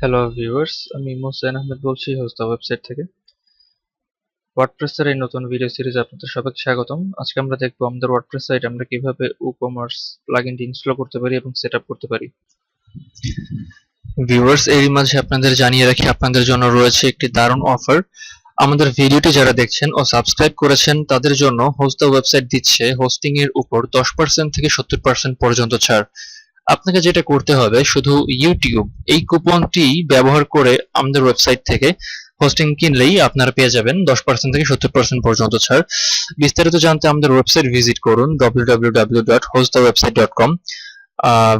Hello viewers আমি মোসেন আহমেদ বলছি হোস্তা website থেকে। ওয়ার্ডপ্রেসের এই নতুন ভিডিও সিরিজ আপনাদের সবাইকে স্বাগতম। আজকে আমরা দেখব আমাদের ওয়ার্ডপ্রেস সাইট আমরা কীভাবে কমার্স প্লাগইনটি ইনস্টল করতে পারি এবং সেট করতে পারি। ভিউয়ার্স এরই মাঝে আপনাদের জানিয়ে রাখি, আপনাদের জন্য রয়েছে একটি দারুণ অফার আমাদের ভিডিওটি যারা দেখছেন ও সাবস্ক্রাইব করেছেন, তাদের জন্য হোস্তা ওয়েবসাইট দিচ্ছে হোস্টিং এর উপর দশ পার্সেন্ট থেকে সত্তর পার্সেন্ট পর্যন্ত ছাড়। আপনাকে যেটা করতে হবে, শুধু ইউটিউব এই কুপনটি ব্যবহার করে আমাদের ওয়েবসাইট থেকে হোস্টিং কিনলেই আপনারা পেয়ে যাবেন দশ পার্সেন্ট থেকে সত্তর পার্সেন্ট পর্যন্ত ছাড়। বিস্তারিত জানতে আমাদের ওয়েবসাইট ভিজিট করুন www.hostthewebsite.com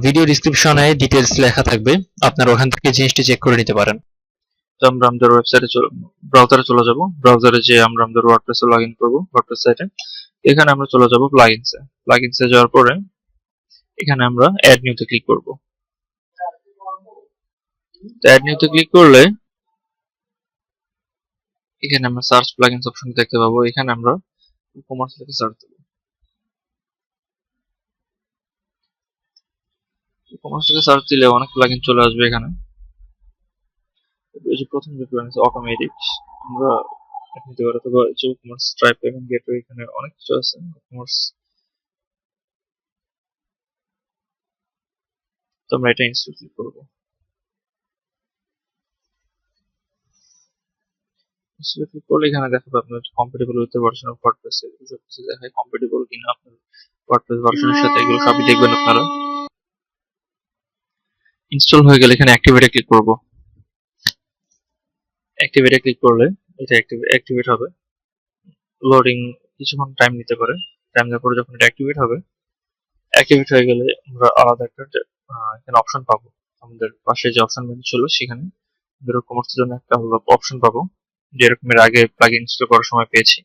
ভিডিও ডিসক্রিপশনে ডিটেলস লেখা থাকবে, আপনারা ওখান থেকে জিনিসটি চেক করে নিতে পারেন। তো আমরা আমাদের ওয়েবসাইটে ব্রাউজারে চলে যাব। ব্রাউজারে যে আমরা আমাদের ওয়ার্ডপ্রেসে লগ ইন করব ওয়ার্ডপ্রেস সাইটে এখানে আমরা চলে যাব প্লাগইনসে প্লাগইনসে যাওয়ার পরে এখানে আমরা অ্যাড নিউতে ক্লিক করব। অ্যাড নিউতে ক্লিক করলে এখানে আমরা সার্চ প্লাগইনস অপশন দেখতে পাবো। এখানে আমরা কমার্স থেকে সার্চ দেব। কমার্স থেকে সার্চ দিলে অনেক প্লাগইন চলে আসবে এখানে। এই যে প্রথম যে প্লাগইন আছে অটোমেটিক আমরা নিতে পারি অথবা যে কমার্স স্ট্রাইপ পেমেন্ট গেটওয়ে এখানে অনেক কিছু আছে। কমার্স তো আমরা এটা ইনস্টল ক্লিক করব ইনস্টল করলে এখানে দেখাবে আপনার compatible with version of WordPress এগুলো সব কিছু দেখায়। কম্পাটিবল কিনা আপনার ওয়ার্ডপ্রেস ভার্সনের সাথে এগুলো সবই দেখবেন আপনারা। ইনস্টল হয়ে গেলে এখানে অ্যাক্টিভেটে ক্লিক করব। অ্যাক্টিভেটে ক্লিক করলে এটা অ্যাক্টিভেট হবে। লোডিং কিছুক্ষণ টাইম নিতে পারে। টাইম দেওয়ার পরে যখন এটা অ্যাক্টিভেট হবে অ্যাক্টিভেট হয়ে গেলে আমরা আলাদা একটা এখানে অপশন পাবো। আমাদের পাশে যে অপশন মেনু ছিল সেখানে ধরো কমার্সের জন্য একটা হলো অপশন পাবো যেরকম এর আগে প্লাগ ইনস্টল করার সময় পেয়েছি।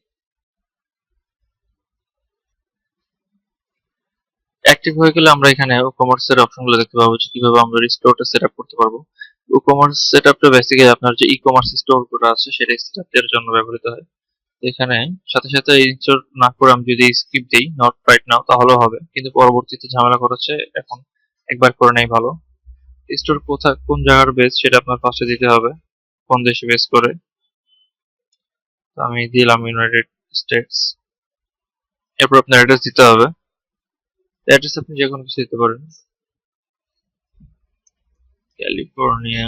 অ্যাক্টিভ হয়ে গেলে আমরা এখানে কমার্সের অপশনগুলো দেখতে পাবো, যে কীভাবে আমরা স্টোরটা সেট আপ করতে পারব। কমার্স সেট আপটা বেসিক্যালি আপনার যে ই কমার্স স্টোরগুলো আছে, সেটা সেট আপের জন্য ব্যবহৃত হয়। এখানে সাথে সাথে ইনস্টল না করে আমি যদি স্কিপ দিই নট রাইট নাও তাহলেও হবে। কিন্তু পরবর্তীতে ঝামেলা করেছে এখন। একবার করে নেই ভালো। স্টোর কোথা, কোন জায়গার বেস সেটা আপনার ফার্স্টে দিতে হবে, কোন দেশে বেস করে। আমি দিলাম ইউনাইটেড স্টেটস এরপর আপনার অ্যাড্রেস দিতে হবে। অ্যাড্রেস আপনি যে কোনো কিছু দিতে পারেন। California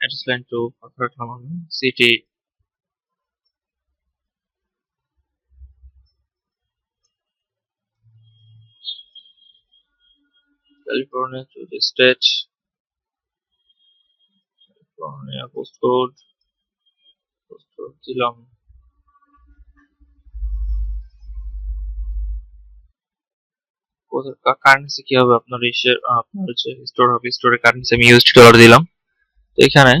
address line to রাখলাম city California to the state California postcode postcode দিলাম কারেন্সি কি হবে আপনার ইসের আপনার যে স্টোর হবে স্টোরে কারেন্সি আমি ইউএসডি ডলার দিলাম এখানে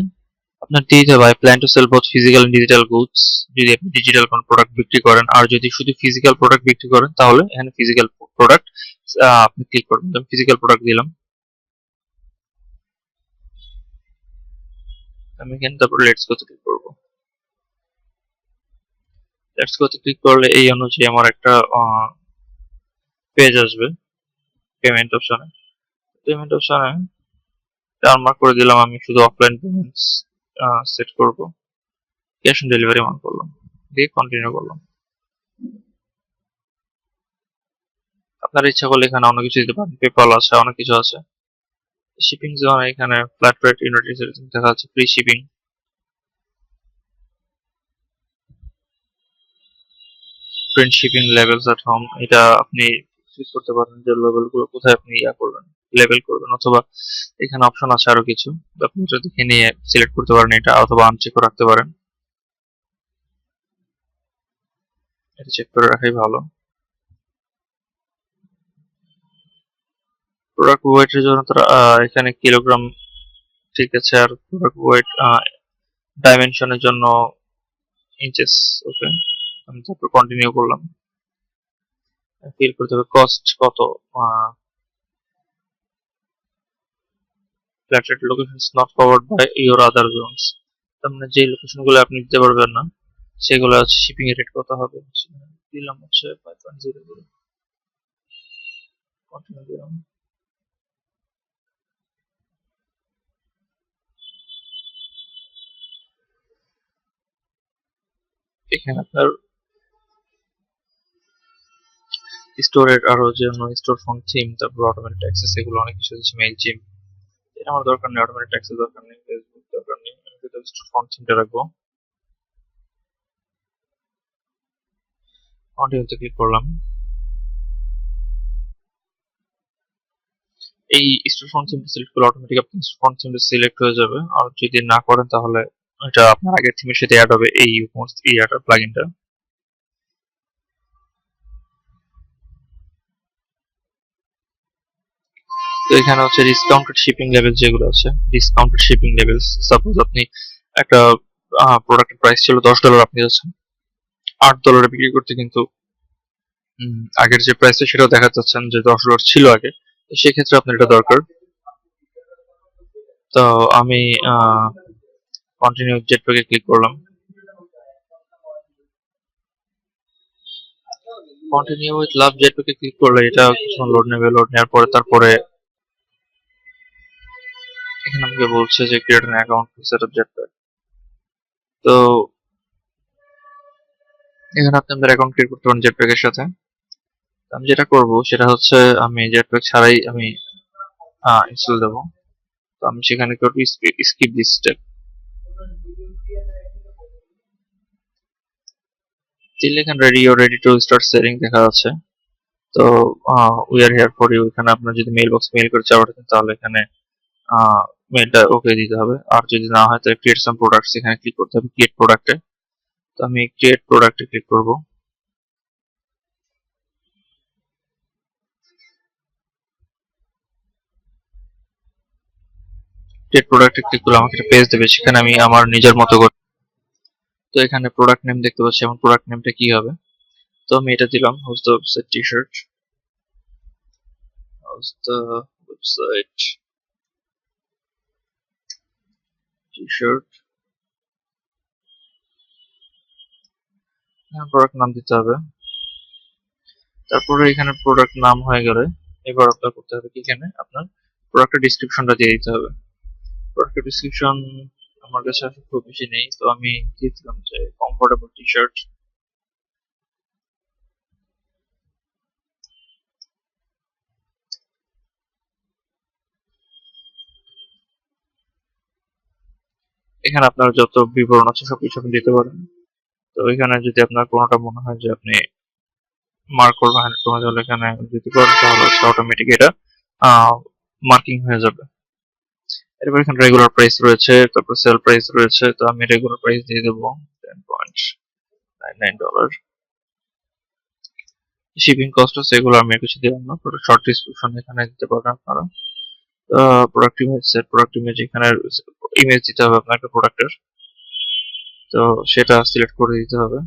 আপনার দিতে হবে plan to sell both physical and digital goods যদি আপনি ডিজিটাল কোন প্রোডাক্ট বিক্রি করেন, আর যদি শুধু ফিজিক্যাল প্রোডাক্ট বিক্রি করেন, তাহলে এখানে ফিজিক্যাল প্রোডাক্ট আপনি ক্লিক করবেন। আমি ফিজিক্যাল প্রোডাক্ট দিলাম। আমি এখানে তারপর লেটস গোতে ক্লিক করব। লেটস গোতে ক্লিক করলে এই অনুযায়ী আমার একটা পেজ আসবে পেমেন্ট অপশনে পেমেন্ট অপশনে টার্মার্ক করে দিলাম, আমি শুধু অফলাইন পেমেন্টস সেট করব। ক্যাশ অন ডেলিভারি অন করলাম, দিয়ে কন্টিনিউ করলাম। আপনার ইচ্ছা করলে এখানে অনেক কিছু দিতে পারেন পেপাল আছে, অনেক কিছু আছে। শিপিং জোন এখানে ফ্ল্যাট রেট ইউনিট দেখা যাচ্ছে free shipping print shipping labels at home এটা আপনি চুজ করতে পারেন যে লেভেলগুলো কোথায় আপনি ইয়া করবেন। লেভেল করবেন অথবা এখানে অপশন আছে আরও কিছু। আপনি এটা দেখে নিয়ে সিলেক্ট করতে পারেন এটা অথবা আনচেক করে রাখতে পারেন। এটা চেক করে রাখাই ভালো। প্রোডাক্ট ওয়েটের জন্য তারা এখানে কিলোগ্রাম ঠিক আছে, আর প্রোডাক্ট ওয়েট ডাইমেনশনের জন্য ইঞ্চেস ওকে আমি তারপর কন্টিনিউ করলাম। ফিল করতে হবে কস্ট কত flat rate locations not covered by your other zones. তার মানে যে লোকেশনগুলো আপনি দিতে পারবেন না, সেগুলো হচ্ছে শিপিং এর রেট কত হবে? দিলাম হচ্ছে five point zero zero continue দিলাম? এখানে আপনার স্টোরের আরও যে অন্য স্টোর ফোন থিম তারপর অটোমেটিক অ্যাক্সেস এগুলো অনেক কিছু দিচ্ছে মেইল জিম আমার দরকার নেই অটোমেটিক অ্যাক্সেস দরকার নেই ফেসবুক দরকার নেই, আমি শুধু স্টোর ফোন থিমটা রাখব। কন্টিনিউতে ক্লিক করলাম। এই স্টোর থিমটা সিলেক্ট করলে অটোমেটিক আপনার স্টোর ফোন থিমটা সিলেক্ট হয়ে যাবে। আর যদি না করেন তাহলে এটা আপনার আগের থিমের সাথে অ্যাড হবে এই ইয়াটা প্লাগইনটা তো এখানে হচ্ছে ডিসকাউন্টেড শিপিং লেভেল যেগুলো আছে ডিসকাউন্টেড শিপিং লেভেল সাপোজ আপনি একটা প্রোডাক্টের প্রাইস ছিল দশ ডলার আপনি যাচ্ছেন। আট ডলারে বিক্রি করতে কিন্তু আগের যে প্রাইসটা সেটাও দেখা যাচ্ছেন যে দশ ডলার ছিল আগে। তো সেক্ষেত্রে আপনার এটা দরকার। তো আমি কন্টিনিউ জেটপ্যাকে ক্লিক করলাম। কন্টিনিউ উইথ লাভ জেটপ্যাকে ক্লিক করলে এটা কিছুক্ষণ লোড নেবে লোড নেওয়ার পরে তারপরে এখানে আমাকে বলছে যে create an account set up Jetpack তো এখানে আপনি আপনার অ্যাকাউন্ট ক্রিয়েট করতে পারেন জেটপ্যাকের সাথে। আমি যেটা করব, সেটা হচ্ছে আমি জেটপ্যাক ছাড়াই আমি ইনস্টল দেব। তো আমি সেখানে করব স্কিপ দিস স্টেপ দিলে এখানে ready you ready to start setting দেখা যাচ্ছে। তো we are here for you এখানে আপনার যদি মেইল বক্স মেইল করে চাওয়া তাহলে এখানে মেলটা ওকে দিতে হবে। আর যদি না হয়, তাহলে ক্রিয়েট সাম প্রোডাক্টস এখানে ক্লিক করতে হবে ক্রিয়েট প্রোডাক্টে তো আমি ক্রিয়েট প্রোডাক্টে ক্লিক করব। ক্রিয়েট প্রোডাক্টে ক্লিক করলে আমাকে একটা পেজ দেবে, সেখানে আমি আমার নিজের মতো করে। তো এখানে প্রোডাক্ট নেম দেখতে পাচ্ছি আমার প্রোডাক্ট নেমটা কি হবে? তো আমি এটা দিলাম house the website T shirt house the website T shirt product নাম দিতে হবে। তারপরে এখানে প্রোডাক্ট নাম হয়ে গেলে এবার আপনার করতে হবে কি এখানে? আপনার প্রোডাক্টের ডিসক্রিপশনটা দিয়ে দিতে হবে। প্রোডাক্টের ডিসক্রিপশন আমার কাছে খুব বেশি নেই, তো আমি দিয়ে দিলাম যে কমফোর্টেবল টি শার্ট এখানে আপনার যত বিবরণ আছে সবকিছু আপনি দিতে পারেন। তো এখানে যদি আপনার কোনোটা মনে হয় যে আপনি মার্ক করবেন হান্ড্রেড করবেন, তাহলে এখানে যদি করেন, তাহলে হচ্ছে অটোমেটিক এটা মার্কিং হয়ে যাবে। এরপর এখানে রেগুলার প্রাইস রয়েছে, তারপর সেল প্রাইস রয়েছে, তো আমি রেগুলার প্রাইস দিয়ে দেবো ten point nine nine dollar shipping cost আছে, এগুলো আমি কিছু দিলাম না শর্ট ডিসক্রিপশন এখানে দিতে পারেন আপনারা। Product image set product image এখানে ইমেজ দিতে হবে আপনাকে প্রোডাক্টের তো সেটা সিলেক্ট করে দিতে হবে।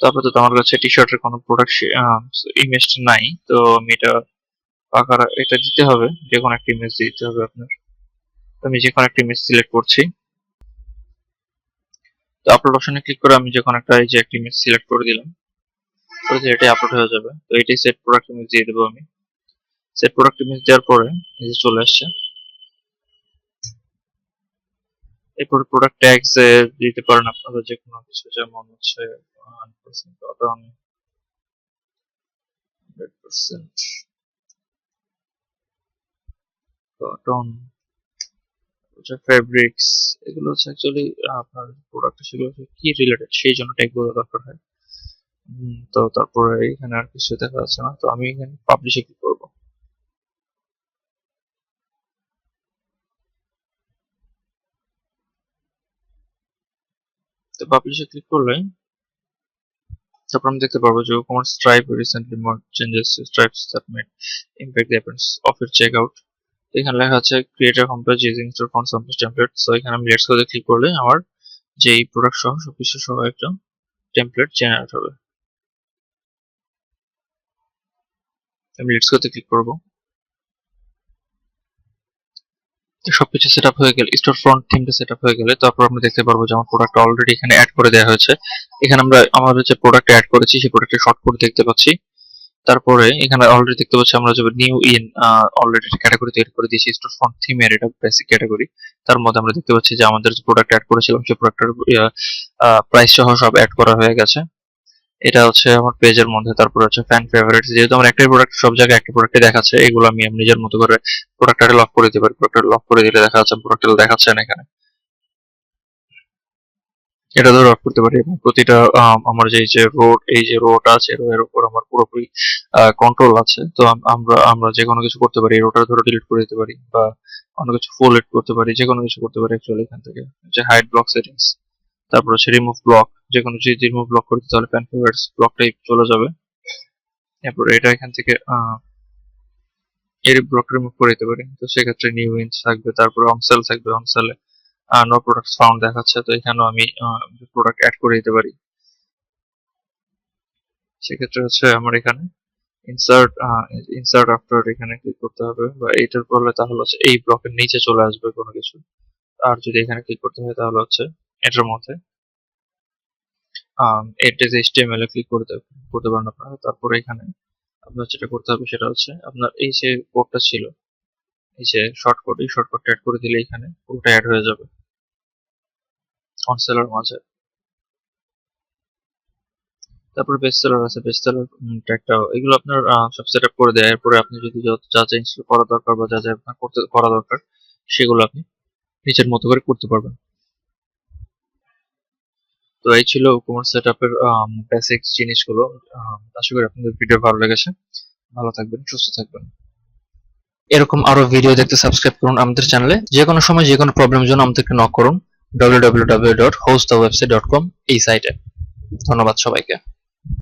তারপর তো আমার কাছে টি শার্টের কোনো প্রোডাক্ট ইমেজটা নাই। তো আমি এটা পাকার এটা দিতে হবে। যে কোনো একটা ইমেজ দিতে হবে আপনার। তো আমি যে কোনো একটা ইমেজ সিলেক্ট করছি। তো আপলোড অপশনে ক্লিক করে আমি যে কোনো একটা এই যে একটা ইমেজ সিলেক্ট করে দিলাম। করে দিলে এটাই আপলোড হয়ে যাবে। তো এটাই সেট প্রোডাক্ট ইমেজ দিয়ে দেবো আমি। সেট প্রোডাক্ট ইমেজ দেওয়ার পরে এই চলে আসছে। এরপর প্রোডাক্ট ট্যাগস দিতে পারেন আপনারা যে কোনো কিছু, যেমন হচ্ছে কটন হচ্ছে ফেব্রিক্স এগুলো হচ্ছে অ্যাকচুয়ালি আপনার প্রোডাক্ট সেগুলো কি রিলেটেড সেই জন্য ট্যাগগুলো দরকার হয়। তো তারপরে এখানে আর কিছু দেখা যাচ্ছে না। তো আমি এখানে পাবলিশে ক্লিক করব? তো পাবলিশে ক্লিক করলে তারপর আমি দেখতে পারব যে commerce Stripe recently more changes Stripes that made impact the appearance of it check out এখানে লেখা আছে creator home page using store front samples template so এখানে আমি লেটস করে ক্লিক করলে আমার যে এই প্রোডাক্ট সহ সবকিছু সহ একটা টেমপ্লেট জেনারেট হবে। আমি লেটস করতে ক্লিক করব। তো সবকিছু সেট আপ হয়ে গেলে স্টোর ফ্রন্ট থিমটা সেট আপ হয়ে গেলে। তারপর আমরা দেখতে পারব যে আমার প্রোডাক্ট অলরেডি এখানে অ্যাড করে দেওয়া হয়েছে। এখানে আমরা আমাদের যে প্রোডাক্ট অ্যাড করেছি, সেই প্রোডাক্টের শর্ট কোড দেখতে পাচ্ছি। তারপরে এখানে অলরেডি দেখতে পাচ্ছি আমরা যে নিউ ইন অলরেডি ক্যাটাগরি তৈরি করে দিয়েছি স্টোর ফ্রন্ট থিমের এটা বেসিক ক্যাটাগরি তার মধ্যে আমরা দেখতে পাচ্ছি যে আমাদের যে প্রোডাক্ট অ্যাড করেছিলাম, সেই প্রোডাক্টের প্রাইস সহ সব অ্যাড করা হয়ে গেছে। এটা হচ্ছে আমার পেজের মধ্যে তারপর হচ্ছে ফ্যান ফেভারিট যেহেতু আমার একটাই প্রোডাক্ট সব জায়গায় একটা প্রোডাক্টে দেখাচ্ছে এগুলো আমি আমার নিজের মতো করে প্রোডাক্টটা লক করে দিতে পারি। প্রোডাক্টটা লক করে দিলে দেখা যাচ্ছে প্রোডাক্টটা দেখাচ্ছে না এখানে। এটা ধরে লক করতে পারি। এবং প্রতিটা আম, আমার যে যে রোড এই যে রোড আছে এর উপর আমার পুরোপুরি কন্ট্রোল আছে। তো আমরা আমরা যে কোনো কিছু করতে পারি। রোডটা ধরে ডিলিট করে দিতে পারি বা অন্য কিছু ফুল এড করতে পারি। যে কোনো কিছু করতে পারি অ্যাকচুয়ালি এখান থেকে। যে হাইড ব্লক সেটিংস তারপর হচ্ছে রিমুভ ব্লক যে কোনো যদি রিমুভ ব্লক করতে তাহলে ফ্যান ফেভারিটস ব্লকটাই চলে যাবে। এরপর এটা এখান থেকে এর ব্লক রিমুভ করে দিতে পারি। তো সেক্ষেত্রে নিউ ইঞ্চ থাকবে, তারপর অনসেল থাকবে। অনসেলে নো প্রোডাক্ট ফাউন্ড দেখাচ্ছে। তো এখানেও আমি প্রোডাক্ট অ্যাড করে দিতে পারি। সেক্ষেত্রে হচ্ছে আমার এখানে ইনসার্ট ইনসার্ট আফটার এখানে ক্লিক করতে হবে। বা এইটার করলে তাহলে হচ্ছে এই ব্লকের নিচে চলে আসবে কোনো কিছু। আর যদি এখানে ক্লিক করতে হয় তাহলে হচ্ছে এটার মধ্যে। এটাতে এইচটিএমএল এ ক্লিক করতে করতে পারেন আপনারা, তারপরে এখানে আপনার যেটা করতে হবে সেটা হচ্ছে আপনার এই যে কোডটা ছিল, এই যে শর্টকাট এই শর্টকাটটা অ্যাড করে দিলে এখানে পুরোটা অ্যাড হয়ে যাবে। অনসেলার মাঝে। তারপরে বেস্ট সেলার আছে বেস্ট সেলার ট্যাগটা এগুলো আপনার সব সেট আপ করে দেয়। এরপরে আপনি যদি যা যা ইনস্টল করা দরকার বা যা যা আপনার করতে, করা দরকার, সেগুলো আপনি নিজের মতো করে করতে পারবেন। তো এই ছিল কুমার সেট আপের বেসিক জিনিসগুলো। আশা করি আপনাদের ভিডিও ভালো লেগেছে। ভালো থাকবেন, সুস্থ থাকবেন। এরকম আরও ভিডিও দেখতে সাবস্ক্রাইব করুন আমাদের চ্যানেলে যে কোনো সময় যে কোনো প্রবলেমের জন্য আমাদেরকে নক করুন। www.hostthewebsite.com এই সাইটে ধন্যবাদ সবাইকে।